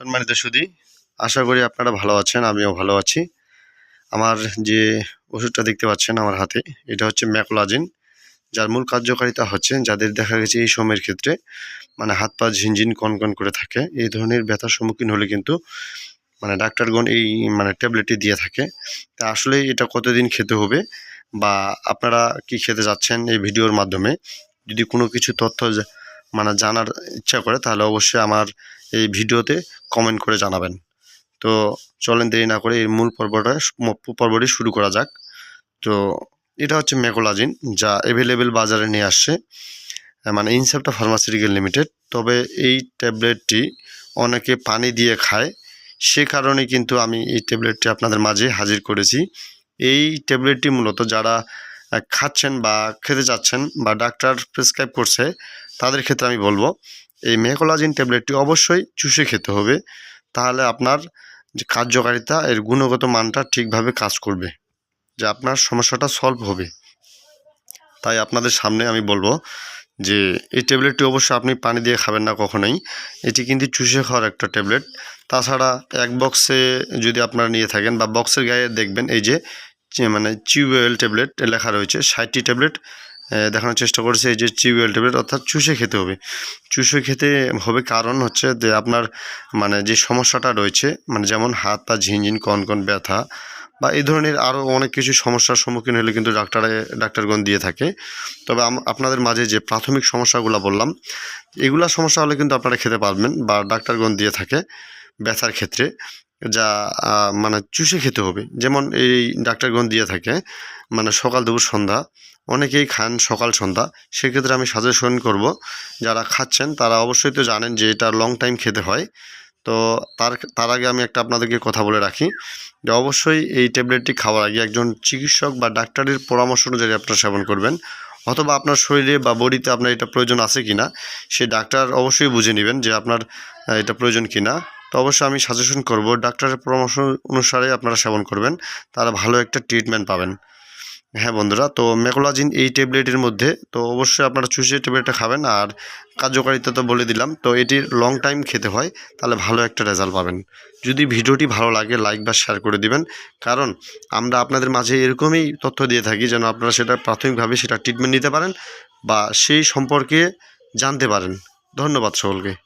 সম্মানিত সুদি আশা করি আপনারা ভালো আছেন, আমিও ভালো আছি। আমার যে ওষুধটা দেখতে পাচ্ছেন আমার হাতে, এটা হচ্ছে ম্যাকোলাজিন। যার মূল কার্যকারিতা হচ্ছে, যাদের দেখা গেছে এই সময়ের ক্ষেত্রে মানে হাত পা ঝিনঝিন, কনকন করে থাকে, এই ধরনের ব্যথার সম্মুখীন হলে কিন্তু মানে ডাক্তারগণ এই মানে ট্যাবলেটটি দিয়ে থাকে। তা আসলে এটা কতদিন খেতে হবে, বা আপনারা কি খেতে যাচ্ছেন এই ভিডিওর মাধ্যমে, যদি কোনো কিছু তথ্য মানে জানার ইচ্ছা করে, তাহলে অবশ্যই আমার এই ভিডিওতে কমেন্ট করে জানাবেন। তো চলেন দেরি না করে এই মূল পর্বটা পর্বটি শুরু করা যাক। তো এটা হচ্ছে ম্যাকোলাজিন যা অ্যাভেলেবেল বাজারে নিয়ে আসছে মানে ইনসেপ্টা ফার্মাসিউটিক্যাল লিমিটেড তবে এই ট্যাবলেটটি অনেকে পানি দিয়ে খায়, সে কারণে কিন্তু আমি এই ট্যাবলেটটি আপনাদের মাঝে হাজির করেছি। এই ট্যাবলেটটি মূলত যারা খাচ্ছেন বা খেতে চাচ্ছেন বা ডাক্তার প্রেসক্রাইব করছে তাদের ক্ষেত্রে আমি বলব, এই মেকোলাজিন ট্যাবলেটটি অবশ্যই চুষে খেতে হবে। তাহলে আপনার যে কার্যকারিতা, এর গুণগত মানটা ঠিকভাবে কাজ করবে, যে আপনার সমস্যাটা সলভ হবে। তাই আপনাদের সামনে আমি বলব যে, এই ট্যাবলেটটি অবশ্যই আপনি পানি দিয়ে খাবেন না কখনোই। এটি কিন্তু চুষে খাওয়ার একটা ট্যাবলেট। তাছাড়া এক বক্সে যদি আপনারা নিয়ে থাকেন বা বক্সের গায়ে দেখবেন, এই যে মানে চিউবেল ট্যাবলেট লেখা রয়েছে, ষাটটি ট্যাবলেট দেখানোর চেষ্টা করেছে এই যে চিউবেল ট্যাবলেট, অর্থাৎ চুষে খেতে হবে। চুষে খেতে হবে কারণ হচ্ছে যে আপনার মানে যে সমস্যাটা রয়েছে মানে যেমন হাত পা ঝিনঝিন কনকন ব্যথা বা এই ধরনের আরও অনেক কিছু সমস্যার সম্মুখীন হলে কিন্তু ডাক্তারে, ডাক্তারগণ দিয়ে থাকে। তবে আপনাদের মাঝে যে প্রাথমিক সমস্যাগুলো বললাম, এগুলা সমস্যা হলে কিন্তু আপনারা খেতে পারবেন বা ডাক্তারগণ দিয়ে থাকে ব্যথার ক্ষেত্রে। যা মানে চুষে খেতে হবে। যেমন এই ডাক্তারগণ দিয়ে থাকে মানে সকাল, দুপুর, সন্ধ্যা, অনেকেই খান সকাল, সন্ধ্যা। সেক্ষেত্রে আমি সাজেশন করব, যারা খাচ্ছেন, তারা অবশ্যই তো জানেন যে এটা লং টাইম খেতে হয়। তো তার তার আগে আমি একটা আপনাদেরকে কথা বলে রাখি, যে অবশ্যই এই ট্যাবলেটটি খাওয়ার আগে একজন চিকিৎসক বা ডাক্তারের পরামর্শ অনুযায়ী আপনারা সেবন করবেন, অথবা আপনার শরীরে বা বডিতে আপনার এটা প্রয়োজন আছে কিনা সে ডাক্তার অবশ্যই বুঝে নেবেন যে আপনার এটা প্রয়োজন কিনা। তো অবশ্যই আমি সাজেশন করব ডাক্তারের পরামর্শ অনুসারে আপনারা সেবন করবেন, তারা ভালো একটা ট্রিটমেন্ট পাবেন। হ্যাঁ বন্ধুরা, তো মেকোলাজিন এই ট্যাবলেটের মধ্যে, তো অবশ্যই আপনারা চুষে ট্যাবলেটটা খাবেন, আর কার্যকারিতা তো বলে দিলাম, তো এটির লং টাইম খেতে হয়, তাহলে ভালো একটা রেজাল্ট পাবেন। যদি ভিডিওটি ভালো লাগে লাইক বা শেয়ার করে দিবেন, কারণ আমরা আপনাদের মাঝে এরকমই তথ্য দিয়ে থাকি, যেন আপনারা সেটা প্রাথমিকভাবে সেটা ট্রিটমেন্ট নিতে পারেন, বা সেই সম্পর্কে জানতে পারেন। ধন্যবাদ সকলকে।